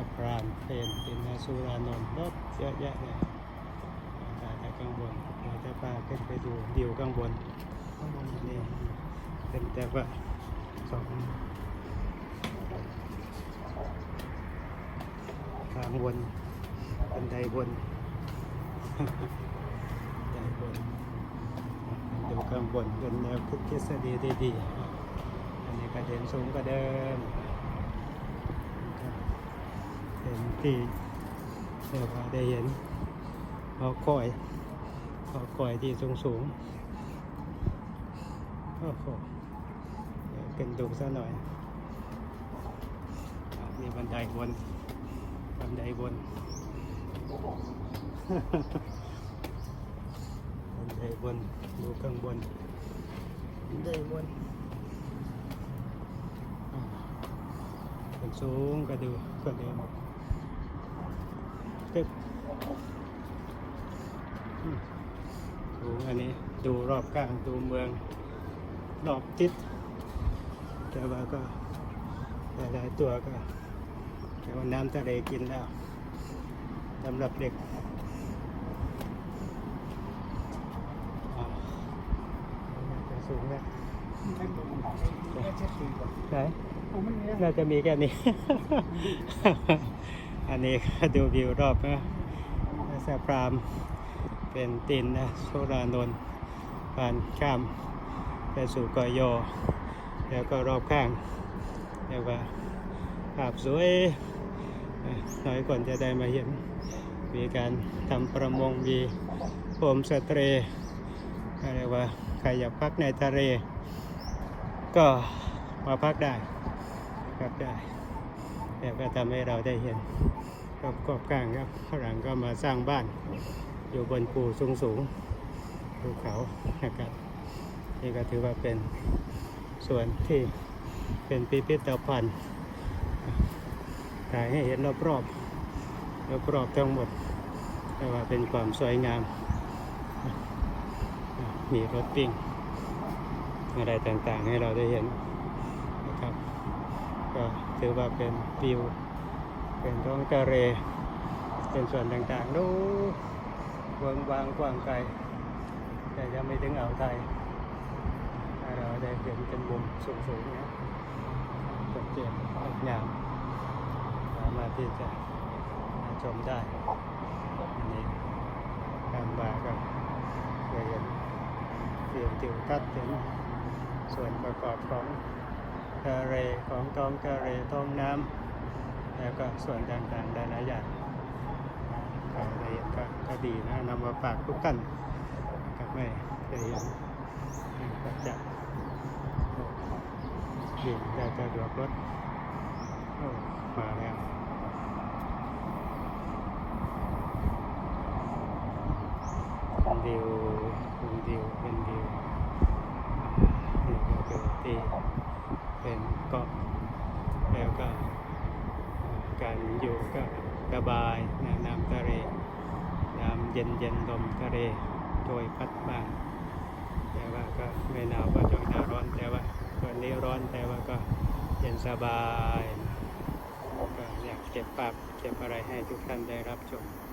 ะพรานเป็นตินสุรานนท์รถเยอะแยะเลยถ่ายจากข้างบนเดี๋ยวจะพาขึ้นไปดูวิวข้างบน ข้างบนนี่เป็นแต่ว่าสองทางวนบันไดบนบันไดบนดูข้างบนเป็นแนวคิดทฤษฎีด้ดีอันนี้ก็เด่นสูงกว่าเดิม เป็นที่เรียกว่าได้เห็นหอคอยหอคอยที่สูงสูงโอ้โหเดี๋ยวขึ้นดูซะหน่อยมีบันไดบนบันไดบนบันไดบนดูข้างบนบันไดบนเป็นสูงก็ดูก็เดิม ตึ๊บอืมสูงอันนี้ดูรอบข้างดูเมือง รอบทิศแต่ว่าก็หลายๆตัวก็แต่ว่าน้ำทะเลกินแล้วสำหรับเด็กอ่าจะสูงแล้วไหนน่าจะมีแค่นี้ อันนี้ก็ดูวิวรอบนะสะพรามเป็นตินนะโซรานนท์ผ่านข้ามไปสู่กอยอ แล้วก็รอบข้างเรียกว่าภาพสวยอะน้อยก่อนจะได้มาเห็น มีการทำประมงมีโฮมสเตย์เรียกว่าใครอยากพักในทะเล ก็มาพักได้พักได้ แต่ก็ทำให้เราได้เห็นรอบกอบกลางครับฝรั่งก็มาสร้างบ้าน อยู่บนภูสูงสูงภูเขานะครับนี่ก็ถือว่าเป็นส่วนที่เป็นพิพิธภัณฑ์ถ่ายให้เห็นรอบๆรอบๆทั้งหมดแต่ว่าเป็นความสวยงาม มีรถปิ้งอะไรต่างๆ ให้เราได้เห็น ก็ถือว่าเป็นวิว เป็นท้องทะเลเป็นส่วนต่างๆดูเวิงวางกว้างไกล แต่ยังไม่ถึงอ่าวไทยเราได้เห็นเป็นมุมสูงๆนะชัดเจนงดงามสามารถที่จะมาชมได้อันนี้การมาก็จะเห็นเสียงทิวทัศน์เห็นส่วนประกอบของ ทะเลของท้องทะเลท้องน้ำแล้วก็ส่วนต่างๆหลายๆอย่างก็ได้เห็นก็ก็ดีนะนำมาฝากทุกท่านกับไม่เคยเห็นก็จะดีจะจะดวกรถมาแล้วเป็นวิวเป็นวิวเป็นวิวนี่ก็คือที่ เป็นเกาะแล้วก็การอยู่ก็สบายนะน้ำทะเลน้ำเย็นเย็นลมทะเลโดยพัดมาแต่ว่าก็ไม่หนาวก็ช่วงหน้าร้อนแต่ว่าวันนี้ร้อนแต่ว่าก็เย็นสบายก็อยากเก็บภาพเก็บอะไรให้ทุกท่านได้รับชม